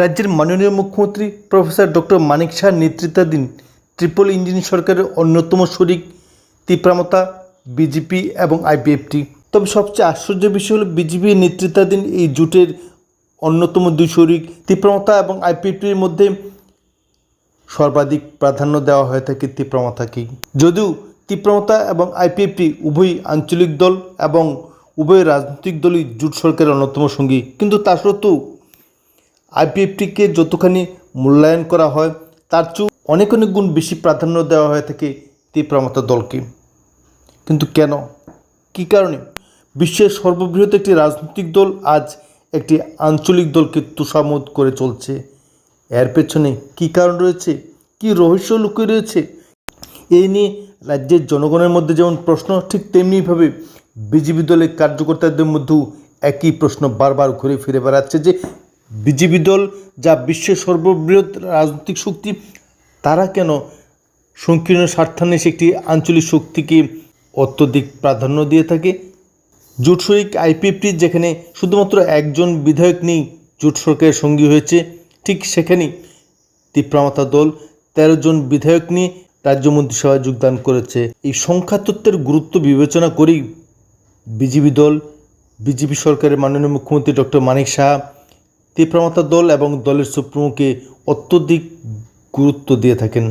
রাজ্যের মাননীয় মুখ্যমন্ত্রী প্রফেসর ডক্টর মানিক শাহ নেতৃত্বাধীন ট্রিপল ইঞ্জিন সরকারের অন্যতম শরিক তীব্রামতা বিজেপি এবং আইপিএফটি। তবে সবচেয়ে আশ্চর্য বিষয় হলো বিজেপি নেতৃত্বাধীন এই জোটের অন্যতম দুই শরিক তীব্রামতা এবং আইপিএফটির মধ্যে সর্বাধিক প্রাধান্য দেওয়া হয়ে থাকে তীব্রমাতাকেই যদিও তীব্রমতা এবং আইপিএফটি উভয়ই আঞ্চলিক দল এবং উভয় রাজনৈতিক দলই জোট সরকারের অন্যতম সঙ্গী, কিন্তু তা সত্ত্বেও আইপিএফটিকে যতখানি মূল্যায়ন করা হয়, তার চেয়েও অনেক অনেক গুণ বেশি প্রাধান্য দেওয়া হয়ে থাকে তীব্রমতা দলকে। কিন্তু কেন? কী কারণে? বিশ্বের সর্ববৃহৎ একটি রাজনৈতিক দল আজ একটি আঞ্চলিক দলকে তুষামোদ করে চলছে। এর পেছনে কী কারণ রয়েছে? কী রহস্য লুকিয়ে রয়েছে? এই নিয়ে রাজ্যের জনগণের মধ্যে যেমন প্রশ্ন, ঠিক তেমনিভাবে বিজেপি দলের কার্যকর্তাদের মধ্যেও একই প্রশ্ন বারবার ঘুরে ফিরে বেড়াচ্ছে যে বিজেপি দল, যা বিশ্বের সর্ববৃহৎ রাজনৈতিক শক্তি, তারা কেন সংকীর্ণ স্বার্থান্বেষে একটি আঞ্চলিক শক্তিকে অত্যধিক প্রাধান্য দিয়ে থাকে? জোট শরিক আইপিএফটি, যেখানে শুধুমাত্র একজন বিধায়ক নেই জোট সরকারের সঙ্গী হয়েছে, ঠিক সেখানেই তীব্রামাতা দল তেরো জন বিধায়ক নিয়ে রাজ্য মন্ত্রিসভায় যোগদান করেছে। এই সংখ্যা তত্ত্বের গুরুত্ব বিবেচনা করেই বিজেপি দল, বিজেপি সরকারের মাননীয় মুখ্যমন্ত্রী ডক্টর মানিক সাহা তীব্রামাতা দল এবং দলের সুপ্রিমোকে অত্যধিক গুরুত্ব দিয়ে থাকেন।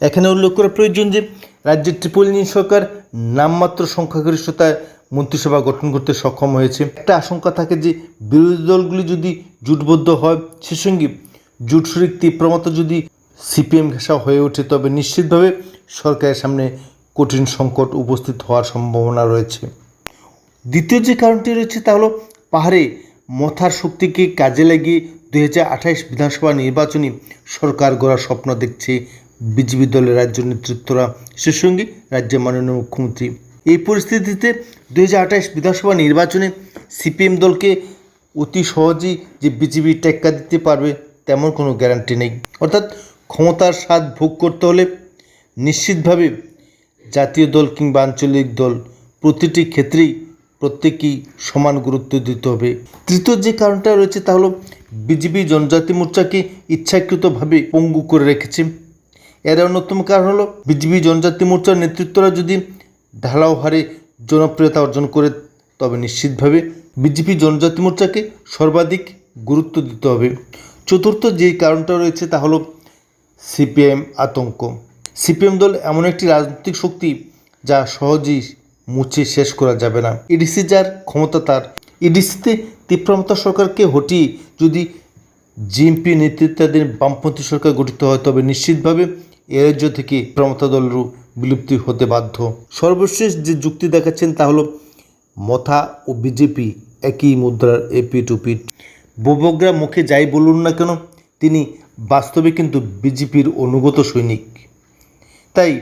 এখানে উল্লেখ করা প্রয়োজন যে রাজ্যের ট্রিপল সরকার নামমাত্র সংখ্যাগরিষ্ঠতায় মন্ত্রিসভা গঠন করতে সক্ষম হয়েছে। একটা আশঙ্কা থাকে যে, বিরোধী দলগুলি যদি জোটবদ্ধ হয়, সে সঙ্গে জোট শরিক তীব্রমতা যদি সিপিএম ঘেঁষা হয়ে ওঠে, তবে নিশ্চিতভাবে সরকারের সামনে কঠিন সংকট উপস্থিত হওয়ার সম্ভাবনা রয়েছে। দ্বিতীয় যে কারণটি রয়েছে তা হলো পাহাড়ে মথার শক্তিকে কাজে লাগিয়ে দুই বিধানসভা নির্বাচনী সরকার গড়ার স্বপ্ন দেখছে বিজেপি দলের রাজ্য নেতৃত্বরা। সে সঙ্গে রাজ্যের মাননীয় মুখ্যমন্ত্রী। এই পরিস্থিতিতে দুই বিধানসভা নির্বাচনে সিপিএম দলকে অতি সহজেই যে বিজেপি টেক্কা দিতে পারবে তেমন কোনো গ্যারান্টি নেই। অর্থাৎ ক্ষমতার স্বাদ ভোগ করতে হলে নিশ্চিতভাবে জাতীয় দল কিংবা আঞ্চলিক দল প্রতিটি ক্ষেত্রেই প্রত্যেকেই সমান গুরুত্ব দিতে হবে। তৃতীয় যে কারণটা রয়েছে তা হলো, বিজেপি জনজাতি মোর্চাকে ইচ্ছাকৃতভাবে পঙ্গু করে রেখেছে। এর অন্যতম কারণ হলো, বিজেপি জনজাতি মোর্চার নেতৃত্বরা যদি ঢালাও হারে জনপ্রিয়তা অর্জন করে, তবে নিশ্চিতভাবে বিজেপি জনজাতি মোর্চাকে সর্বাধিক গুরুত্ব দিতে হবে। চতুর্থ যে কারণটা রয়েছে তা হলো, সিপিএম আতঙ্ক। সিপিএম দল এমন একটি রাজনৈতিক শক্তি যা সহজেই মুছে শেষ করা যাবে না। ইডিসি যার ক্ষমতা তার। ইডিসিতে তীব্রমতা সরকারকে হটিয়ে যদি জিএমপি নেতৃত্বাধীন বামপন্থী সরকার গঠিত হয়, তবে নিশ্চিতভাবে এ রাজ্য থেকে প্রমতা দলেরও বিলুপ্তি হতে বাধ্য। সর্বশেষ যে যুক্তি দেখাচ্ছেন তা হলো, মথা ও বিজেপি একই মুদ্রার এপি টু পিট বোবগ্রা মুখে যাই বলুন না কেন, তিনি বাস্তবে কিন্তু বিজেপির অনুগত সৈনিক। তাই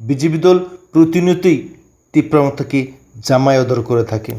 বিজেপি দল প্রতিনিয়তই তীব্রমতাকে জামায়াদর করে থাকে।